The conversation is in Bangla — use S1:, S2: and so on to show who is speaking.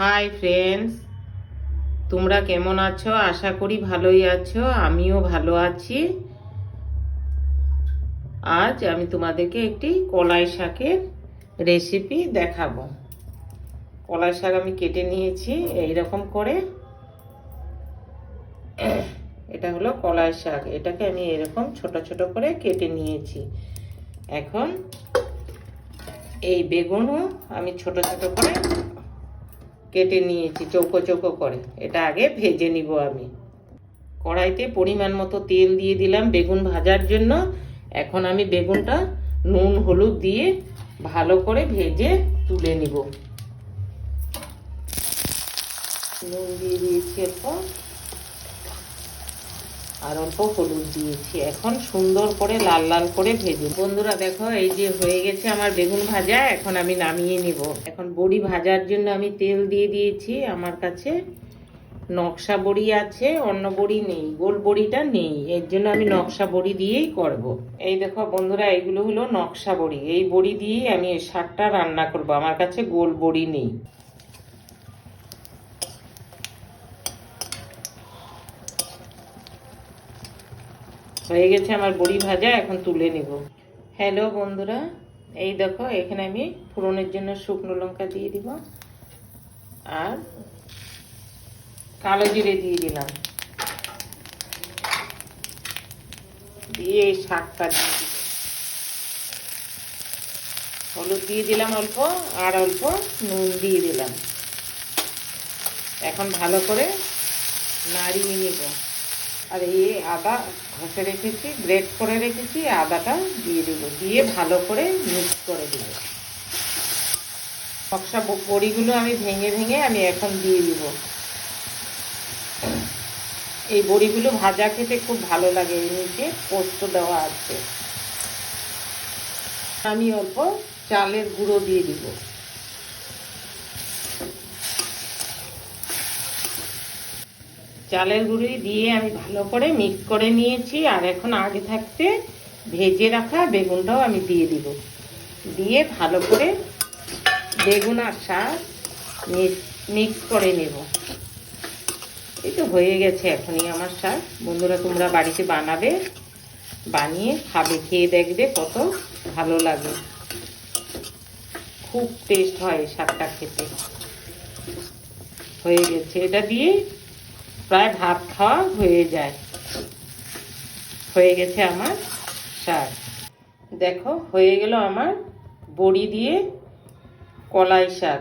S1: হাই ফ্রেন্ডস তোমরা কেমন আছো? আশা করি ভালোই আছো। আমিও ভালো আছি। আজ আমি তোমাদেরকে একটি কলাই শাকের রেসিপি দেখাবো। কলাই শাক আমি কেটে নিয়েছি এই রকম করে। এটা হলো কলাই শাক। এটাকে আমি এরকম ছোট ছোট করে কেটে নিয়েছি। এখন এই বেগুনও আমি ছোট ছোট করে কেটে নিয়েছি, চৌকো চৌকো করে। এটা আগে ভেজে নিব আমি। কড়াইতে পরিমাণ মতো তেল দিয়ে দিলাম বেগুন ভাজার জন্য। এখন আমি বেগুনটা নুন, হলুদ দিয়ে ভালো করে ভেজে তুলে নিব। নুন দিয়ে দিয়েছি অল্প আর অল্প হলুদ দিয়েছি। এখন সুন্দর করে লাল লাল করে ভেজে বন্ধুরা, দেখো, এই যে হয়ে গেছে আমার বেগুন ভাজা। এখন আমি নামিয়ে নিব। এখন বড়ি ভাজার জন্য আমি তেল দিয়ে দিয়েছি। আমার কাছে নকশা বড়ি আছে, অন্য বড়ি নেই। গোল বড়িটা নেই। এর জন্য আমি নকশা বড়ি দিয়েই করব। এই দেখো, বন্ধুরা, এইগুলো হলো নকশা বড়ি। এই বড়ি দিয়েই আমি শাকটা রান্না করব। আমার কাছে গোল বড়ি নেই। হয়ে গেছে আমার বড়ি ভাজা, এখন তুলে নিব। হ্যালো বন্ধুরা, এই দেখো, এখানে আমি ফোড়নের জন্য শুকনো লঙ্কা দিয়ে দিব আর কালো জিরে দিয়ে দিলাম। দিয়ে এই শাকটা দিয়ে দিব। হলুদ দিয়ে দিলাম অল্প, আর অল্প নুন দিয়ে দিলাম। এখন ভালো করে নাড়িয়ে নিব। আর এই আদা ঘষে রেখেছি গ্রেট করে রেখেছি, আদাটা দিয়ে দেব। দিয়ে ভালো করে মিক্স করে দেব। নকশা বড়িগুলো আমি ভেঙে ভেঙে আমি এখন দিয়ে দিব। এই বড়িগুলো ভাজা খেতে খুব ভালো লাগে এর নিচে পোস্ত দেওয়া আছে। আমি অল্প চালের গুঁড়ো দিয়ে দিব। চালের গুঁড়ি দিয়ে আমি ভালো করে মিক্স করে নিয়েছি, আর এখন আগে থাকতে ভেজে রাখা বেগুনটাও আমি দিয়ে দিব। দিয়ে ভালো করে বেগুন আর শাক মিক্স করে নেব। এই তো হয়ে গেছে এখনই আমার শাক। বন্ধুরা, তোমরা বাড়িতে বানাবে, বানিয়ে খাবে, খেয়ে দেখবে কত ভালো লাগে। খুব টেস্ট হয় শাকটা খেতে। হয়ে গেছে। এটা দিয়ে প্রায় ভাত খাওয়া হয়ে যায়। হয়ে গেছে আমার শাক দেখো, হয়ে গেল আমার বড়ি দিয়ে কলাই শাক।